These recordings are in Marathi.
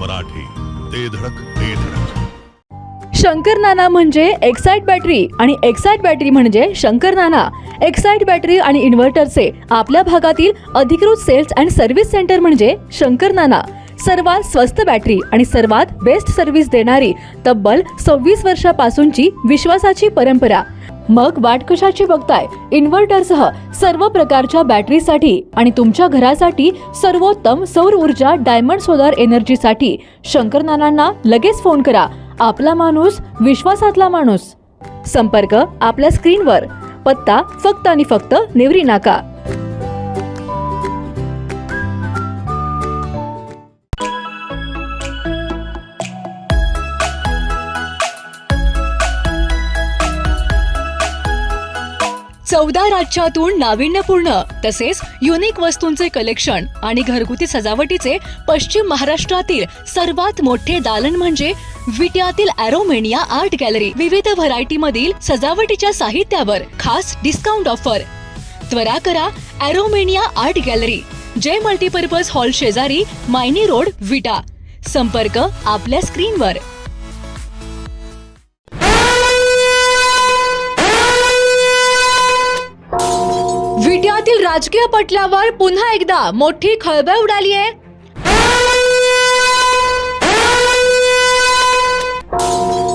मराठी. ते धडक ते धडक. शंकर नाना म्हणजे एक्साइट बॅटरी आणि एक्साइट बॅटरी म्हणजे शंकर नाना. एक्साइट बॅटरी आणि इन्व्हर्टरचे आपल्या भागातील अधिकृत सेल्स अँड सर्व्हिस सेंटर म्हणजे शंकर नाना. सर्वात स्वस्त बॅटरी आणि सर्वात बेस्ट सर्व्हिस देणारी तब्बल सव्वीस वर्षापासूनची विश्वासाची परंपरा. मग वाट कशाची बघताय? इन्व्हर्टरसह सर्व प्रकारच्या बॅटरीसाठी आणि तुमच्या घरासाठी सर्वोत्तम सौर ऊर्जा डायमंड सोलार एनर्जीसाठी शंकर नानांना लगेच फोन करा. आपला माणूस विश्वासातला माणूस. संपर्क आपल्या स्क्रीनवर. पत्ता फक्त आणि फक्त नेवरी नाका. चौदा राज्यातून नाविन्यपूर्ण तसेच युनिक वस्तूंचे कलेक्शन आणि घरगुती सजावटीचे पश्चिम महाराष्ट्रातील सर्वात मोठे दालन म्हणजे विट्यातील अॅरोमेनिया आर्ट गॅलरी विविध व्हरायटी मधील सजावटीच्या साहित्यावर खास डिस्काउंट ऑफर त्वरा करा Aromania art gallery Jai multipurpose hall शेजारी मायनी रोड विटा. संपर्क आपल्या स्क्रीनवर राजकीय पटलावर पुन्हा एकदा मोठी खळबळ उडाली आहे.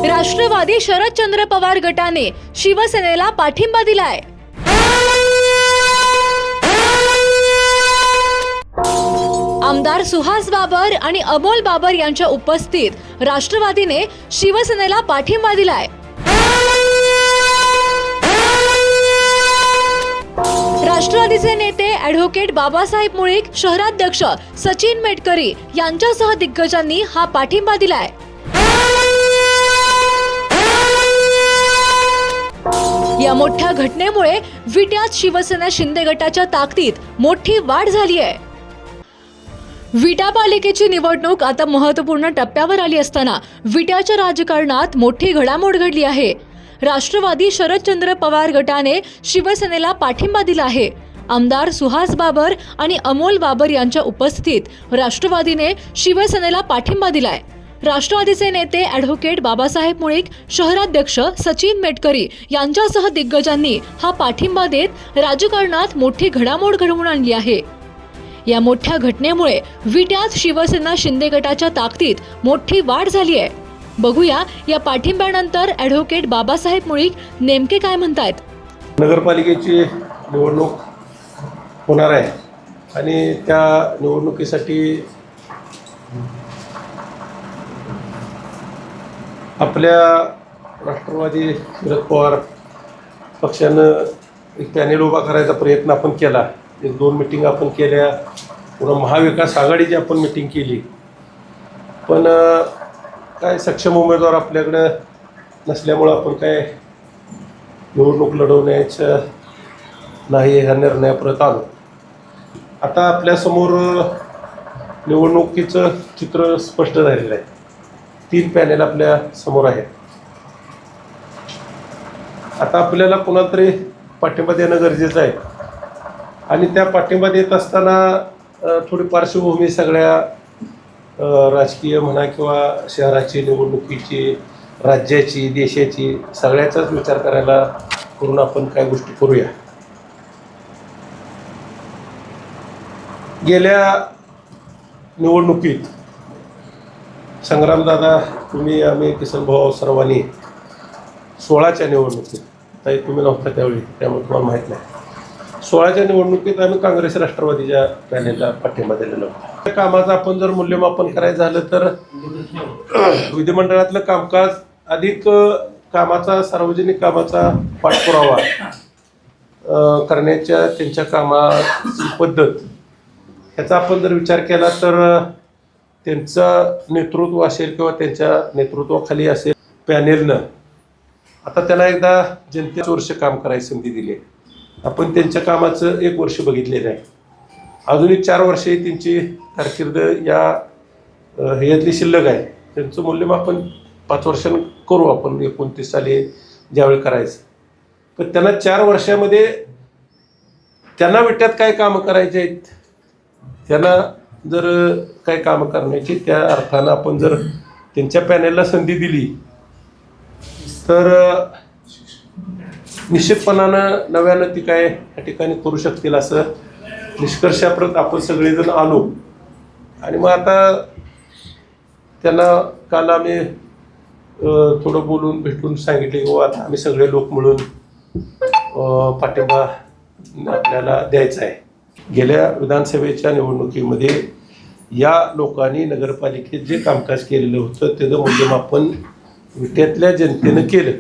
राष्ट्रवादी शरदचंद्र पवार गटाने शिवसेनेला पाठिंबा दिलाय. आमदार सुहास बाबर आणि अमोल बाबर यांच्या उपस्थित राष्ट्रवादीने शिवसेनेला पाठिंबा दिलाय. राष्ट्रवादीचे नेते ॲडव्होकेट बाबासाहेब मुळीक शहराध्यक्ष सचिन मेटकरी यांच्यासह दिग्गजांनी हा पाठिंबा दिलाय. या मोठ्या घटनेमुळे विट्यात शिवसेना शिंदे गटाच्या ताकदीत मोठी वाढ झाली आहे. विटा पालिकेची निवडणूक आता महत्त्वपूर्ण टप्प्यावर आली असताना विट्याच्या राजकारणात मोठी घडामोड घडली आहे. राष्ट्रवादी शरदचंद्र पवार गटाने शिवसेनेला पाठिंबा दिला आहे. आमदार सुहास बाबर आणि अमोल बाबर यांच्या उपस्थितीत राष्ट्रवादीने शिवसेनेला पाठिंबा दिलाय. राष्ट्रवादीचे नेते ॲडव्होकेट बाबासाहेब मुळीक शहराध्यक्ष सचिन मेटकरी यांच्यासह दिग्गजांनी हा पाठिंबा देत राजकारणात मोठी घडामोड घडवून आणली आहे. या मोठ्या घटनेमुळे विट्यात शिवसेना शिंदे गटाच्या ताकदीत मोठी वाढ झाली आहे. बघूया या पाठिंब्यानंतर ॲडव्होकेट बाबासाहेब मुळीक नेमके काय म्हणतायत? नगरपालिकेची निवडणूक होणार आहे आणि त्या निवडणुकीसाठी आपल्या राष्ट्रवादी शरद पवार पक्षानं एक पॅनेल उभा करायचा प्रयत्न आपण केला. एक दोन मिटिंग आपण केल्या. पुन्हा महाविकास आघाडीची आपण मिटिंग केली. पण काय सक्षम उमेदवार आपल्याकडं नसल्यामुळं आपण काय निवडणूक लढवण्याचं नाही ह्या निर्णयापर्यंत आलो. आता आपल्यासमोर निवडणुकीचं चित्र स्पष्ट झालेलं आहे. तीन पॅनेल आपल्यासमोर आहेत. आता आपल्याला कुणाला तरी पाठिंबा देणं गरजेचं आहे. आणि त्या पाठिंबा देत असताना थोडी पार्श्वभूमी सगळ्या राजकीय म्हणा किंवा शहराची निवडणुकीची राज्याची देशाची सगळ्याचाच विचार करायला करून आपण काय गोष्टी करूया. गेल्या निवडणुकीत संग्रामदादा तुम्ही आम्ही किसनभाऊ सर्वांनी सोळाच्या निवडणुकीत ताई तुम्ही नव्हता त्यावेळी त्यामुळे तुम्हाला माहीत नाही. सोळाच्या निवडणुकीत आम्ही काँग्रेस राष्ट्रवादीच्या पॅनेलला पाठिंबा दिलेला होता. कामाचं आपण जर मूल्यमापन करायचं झालं तर विधिमंडळातलं कामकाज अधिक कामाचा सार्वजनिक कामाचा पाठपुरावा करण्याच्या त्यांच्या कामाची पद्धत ह्याचा आपण जर विचार केला तर त्यांचं नेतृत्व असेल किंवा त्यांच्या नेतृत्वाखाली असेल पॅनेलनं आता त्यांना एकदा जनतेचं वर्ष काम करायची संधी दिली आपण त्यांच्या कामाचं एक वर्ष बघितलेलं आहे. अजून एक चार वर्षे त्यांची कारकीर्द या अ, ह्यातली शिल्लक आहे. त्यांचं मूल्यमापन पाच वर्षांनी करू आपण एकोणतीस साली ज्यावेळी करायचं. पण त्यांना चार वर्षामध्ये त्यांना विट्यात काय कामं करायचे आहेत? त्यांना जर काय कामं करण्याची त्या अर्थानं आपण जर त्यांच्या पॅनेलला संधी दिली तर निश्चितपणानं नव्यानं ती काय या ठिकाणी करू शकतील असं निष्कर्षाप्रत आपण सगळेजण आलो. आणि मग आता त्यांना काल आम्ही थोडं बोलून भेटून सांगितले की हो, आता आम्ही सगळे लोक मिळून पाठिंबा आपल्याला द्यायचा आहे. गेल्या विधानसभेच्या निवडणुकीमध्ये या लोकांनी नगरपालिकेत जे कामकाज केलेलं होतं त्याचं मूल्यमापन विट्यातल्या जनतेनं केलं.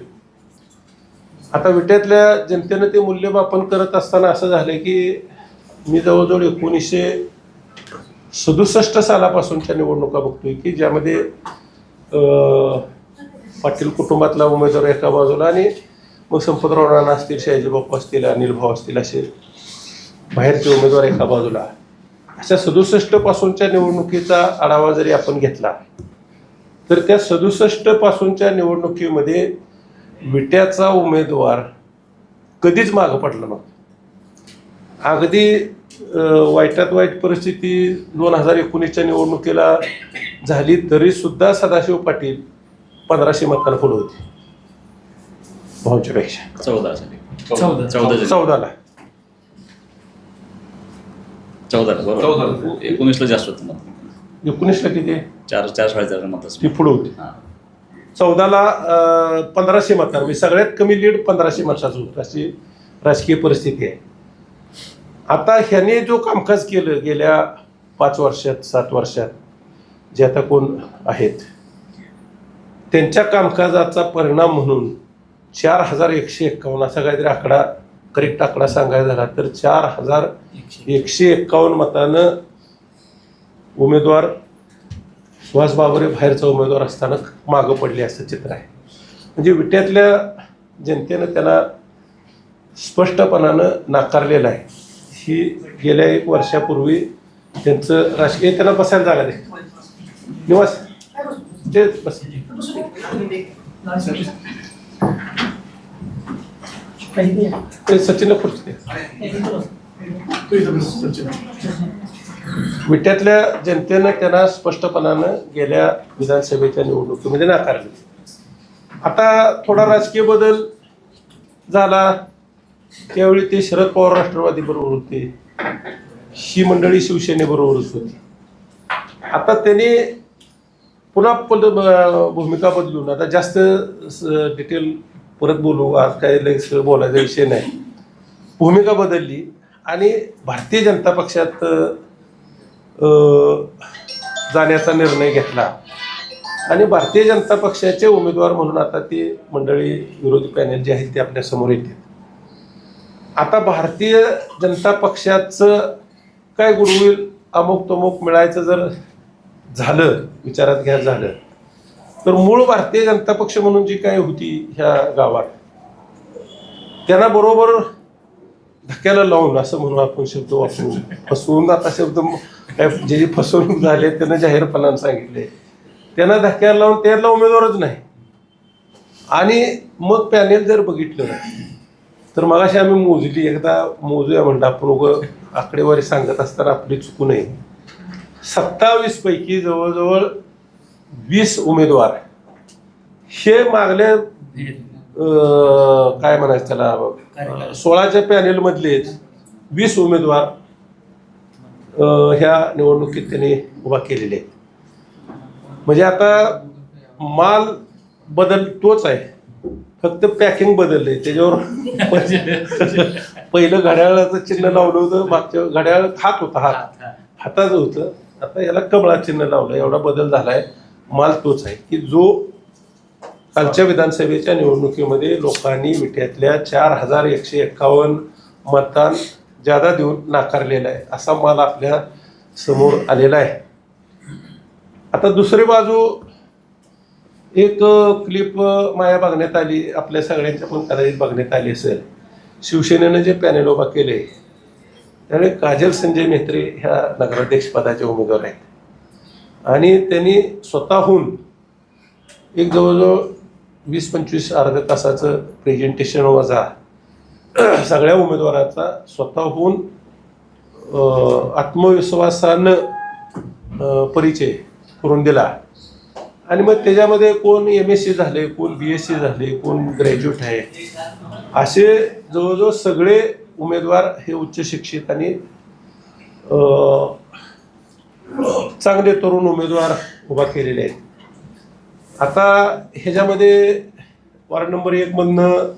आता विट्यातल्या जनतेनं ते मूल्यमापन करत असताना असं झालं की मी जवळजवळ एकोणीसशे सदुसष्ट सालापासूनच्या निवडणुका बघतोय की ज्यामध्ये पाटील कुटुंबातला उमेदवार एका बाजूला आणि मग संपतराव राणा असतील शहाजी बाप्पा असतील अनिल भाऊ असतील असे बाहेरचे उमेदवार एका बाजूला. अशा सदुसष्ट पासूनच्या निवडणुकीचा आढावा जरी आपण घेतला तर त्या सदुसष्ट पासूनच्या निवडणुकीमध्ये विट्याचा उमेदवार कधीच मागं पडला नव्हता. अगदी वाईटात वाईट परिस्थिती दोन हजार एकोणीसच्या निवडणुकीला झाली तरी सुद्धा सदाशिव पाटील पंधराशे मतांना पुढे होते. भाऊच्या पेक्षा चौदासाठी चौदा. चौदा चौदाला. चौदाला. एकोणीसला जास्त होतं मत. एकोणीसला किती? चार चार साडेचार मत ती पुढे होती. हां. चौदाला पंधराशे मतांवर म्हणजे सगळ्यात कमी लीड पंधराशे मताचं होतं. अशी राजकीय परिस्थिती आहे. आता ह्याने जो कामकाज केलं गेल्या पाच वर्षात सात वर्षात जे आता कोण आहेत त्यांच्या कामकाजाचा परिणाम म्हणून चार हजार एकशे एक्कावन्न असा काहीतरी आकडा करेक्ट आकडा सांगायचा झाला तर चार हजार एकशे एक्कावन्न मतानं उमेदवार सुहास बाबरे बाहेरचा उमेदवार असताना मागं पडले असं चित्र आहे. म्हणजे विट्यातल्या जनतेनं त्याला स्पष्टपणानं नाकारलेलं आहे. ही गेल्या एक वर्षापूर्वी त्यांचं राजकीय त्यांना बसायला जागा दे निवास. ते बस. ते सचिनला खुर्ची विट्यातल्या जनतेनं त्यांना स्पष्टपणानं गेल्या विधानसभेच्या निवडणुकीमध्ये नाकारले. आता थोडा राजकीय बदल झाला. त्यावेळी ते शरद पवार राष्ट्रवादी बरोबर होते. ही मंडळी शिवसेनेबरोबरच होती. आता त्यांनी पुन्हा पद भूमिका बदलून आता जास्त डिटेल परत बोलू आज काय लय बोलायचा विषय नाही. भूमिका बदलली आणि भारतीय जनता पक्षात जाण्याचा निर्णय घेतला. आणि भारतीय जनता पक्षाचे उमेदवार म्हणून आता ती मंडळी विरोधी पॅनल जे आहेत ते आपल्यासमोर येते आता भारतीय जनता पक्षाचं काय गुडविल अमुक तमुक मिळायचं जर झालं विचारात घ्या झालं तर मूळ भारतीय जनता पक्ष म्हणून जी काय होती ह्या गावात त्यांना बरोबर धक्क्याला लावून असं म्हणून आपण शब्द वापरू. फसवून आता शब्द जे जे फसवणूक झाले त्यांना जाहीरपणानं सांगितले. त्यांना धक्क्याला लावून त्याला उमेदवारच नाही. आणि मग पॅनेल जर बघितलं तर मगाशी आम्ही मोजली एकदा मोजूया म्हणलं आपण उगं आकडेवारी सांगत असताना आपली चुकू नये. सत्तावीस पैकी जवळजवळ वीस उमेदवार हे मागल्या अं, काय म्हणायचं त्याला? सोळाच्या पॅनेलमधलेच वीस उमेदवार ह्या निवडणुकीत त्यांनी उभा केलेले आहेत. म्हणजे आता माल बदल तोच आहे. फक्त पॅकिंग बदललंय त्याच्यावर पहिलं घड्याळाचं चिन्ह लावलं होतं मागच्या घड्याळ हात होता. हात हाताचं होतं. आता याला कमळा चिन्ह लावलं एवढा बदल झालाय. माल तोच आहे की जो कालच्या विधानसभेच्या निवडणुकीमध्ये लोकांनी विट्यातल्या चार हजार एकशे एक्कावन्न मतदान जादा देऊन नाकारलेला आहे असा माल आपल्यासमोर आलेला आहे. आता दुसरी बाजू एक क्लिप माया बघण्यात आली आपल्या सगळ्यांच्या पण कदाचित बघण्यात आली असेल. शिवसेनेनं जे पॅनेल उभा केले त्यामुळे काजल संजय मेहत्रे ह्या नगराध्यक्षपदाचे उमेदवार आहेत. आणि त्यांनी स्वतःहून एक जवळजवळ वीस पंचवीस अर्ध्या तासाचं प्रेझेंटेशन वजा सगळ्या उमेदवाराचा स्वतःहून आत्मविश्वासानं परिचय करून दिला. आणि मग त्याच्यामध्ये कोण एम एस सी झाले कोण बी एस सी झाले कोण ग्रॅज्युएट आहे? असे जवळजवळ सगळे उमेदवार हे उच्च शिक्षित आणि चांगले तरुण उमेदवार उभा केलेले आहेत. आता ह्याच्यामध्ये वार्ड नंबर एकमधनं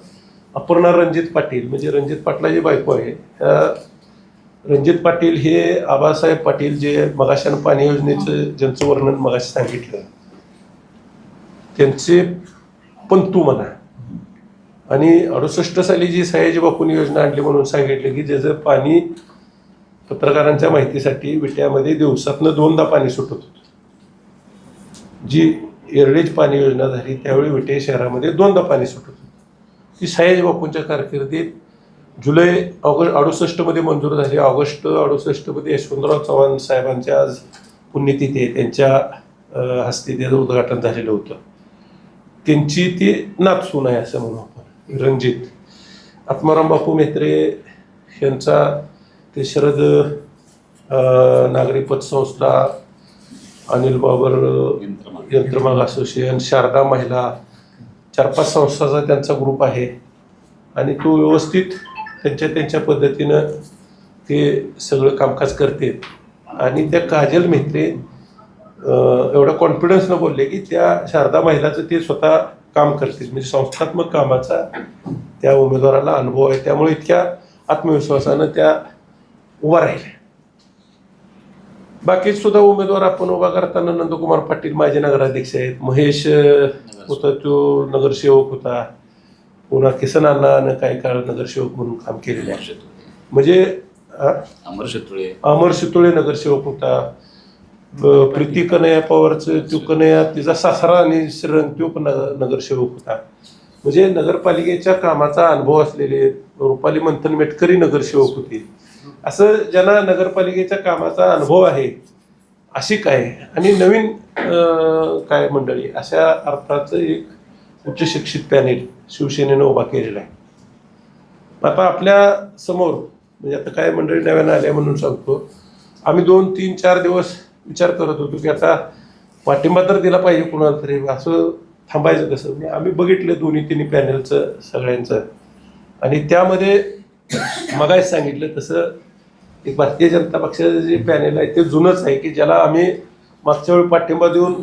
अपर्णा रणजित पाटील म्हणजे रणजित पाटलाची बायको आहे. त्या रणजित पाटील हे आबासाहेब पाटील जे मगाशान पाणी योजनेचं ज्यांचं वर्णन मगाशी सांगितलं त्यांचे पंतू म्हणा. आणि अडुसष्ट साली जी सयाजी बापून योजना आणली म्हणून सांगितलं की ज्याचं पाणी पत्रकारांच्या माहितीसाठी विट्यामध्ये दिवसातनं दोनदा पाणी सुटत होतं. जी एरडेज पाणी योजना झाली त्यावेळी विटे शहरामध्ये दोनदा पाणी सुटत होतं. ती सयाजी बापूंच्या कारकिर्दीत जुलै ऑगस्ट अडुसष्टमध्ये मंजूर झाली. ऑगस्ट अडुसष्टमध्ये यशवंतराव चव्हाण साहेबांच्या आज पुण्यतिथी आहे. त्यांच्या हस्ते त्याचं उद्घाटन झालेलं होतं. त्यांची ती नातसून आहे असं म्हणू आपण. रणजित. आत्माराम बापू मेत्रे यांचा ते शरद नागरी पतसंस्था अनिल बाबर यंत्रमाग. असोसिएशन शारदा महिला चार पाच संस्थाचा त्यांचा ग्रुप आहे. आणि तो व्यवस्थित त्यांच्या त्यांच्या पद्धतीनं ते सगळं कामकाज करते. आणि त्या काजल मेहत्रे अं, एवढा कॉन्फिडन्सनं बोलले की त्या शारदा महिलाचं ते स्वतः काम करते म्हणजे संस्थात्मक कामाचा त्या उमेदवाराला अनुभव आहे. त्यामुळे इतक्या आत्मविश्वासानं त्या उभा राहिल्या. बाकी सुद्धा उमेदवार आपण उभा करताना नंदकुमार पाटील माझे नगराध्यक्ष आहेत. महेश होता तो नगरसेवक होता. पुन्हा किसन अण्णानं काही काळ नगरसेवक म्हणून काम केलेलं म्हणजे अमर शेतुळे. अमर शितोळे नगरसेवक होता. प्रीती कनया पवारचं तो तिचा सासरा आणि श्रीरंग तो पण नगरसेवक होता म्हणजे नगरपालिकेच्या कामाचा अनुभव असलेले रुपाली मंथन मेटकरी नगरसेवक होते असं ज्यांना नगरपालिकेच्या कामाचा अनुभव आहे अशी काय? आणि नवीन काय मंडळी? अशा अर्थाचं एक उच्च शिक्षित पॅनेल शिवसेनेनं उभा केलेला आहे. आता आपल्यासमोर म्हणजे आता काय मंडळी नव्यानं आल्या म्हणून सांगतो आम्ही दोन तीन चार दिवस विचार करत होतो की आता पाठिंबा तर दिला पाहिजे कुणाला तरी. असं थांबायचं कसं? म्हणजे आम्ही बघितलं दोन्ही तिन्ही पॅनलचं सगळ्यांचं. आणि त्यामध्ये मगाच सांगितलं तसं एक भारतीय जनता पक्षाचं जे पॅनेल आहे ते जुनंच आहे की ज्याला आम्ही मागच्या वेळी पाठिंबा देऊन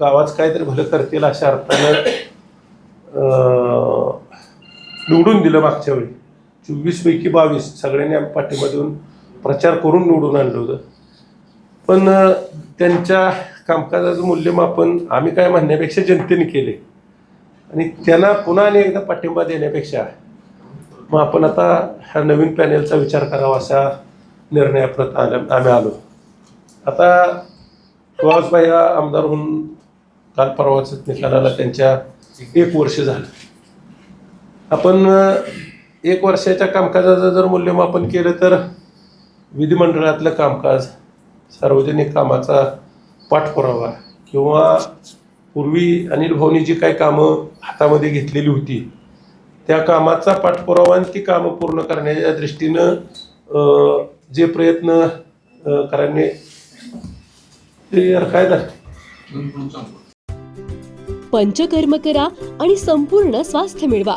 गावात काहीतरी भलं करतील अशा अर्थानं निवडून दिलं मागच्या वेळी. चोवीसपैकी बावीस सगळ्यांनी आम्ही पाठिंबा देऊन प्रचार करून निवडून आणलं होतं. पण त्यांच्या कामकाजाचं मूल्यमापन आम्ही काय म्हणण्यापेक्षा जनतेने केले. आणि त्यांना पुन्हा आणि एकदा पाठिंबा देण्यापेक्षा मग आपण आता ह्या नवीन पॅनेलचा विचार करावा असा निर्णयाप्रत आल्या आम्ही आलो. आता सुहासबाई हा आमदार होऊन काल परवाच निकालाला त्यांच्या एक वर्ष झालं. आपण एक वर्षाच्या कामकाजाचं जर मूल्यमापन केलं तर विधिमंडळातलं कामकाज सार्वजनिक कामाचा पाठपुरावा किंवा पूर्वी अनिल भाऊनी जी काही कामं हातामध्ये घेतलेली होती त्या कामाचा पाठपुरावा आणि ती कामं पूर्ण करण्याच्या दृष्टीनं अ, जे प्रयत्न करणे ते यार काय झालं पंचकर्म करा आणि संपूर्ण स्वास्थ्य मिळवा.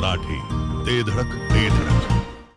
मराठी. ते धडक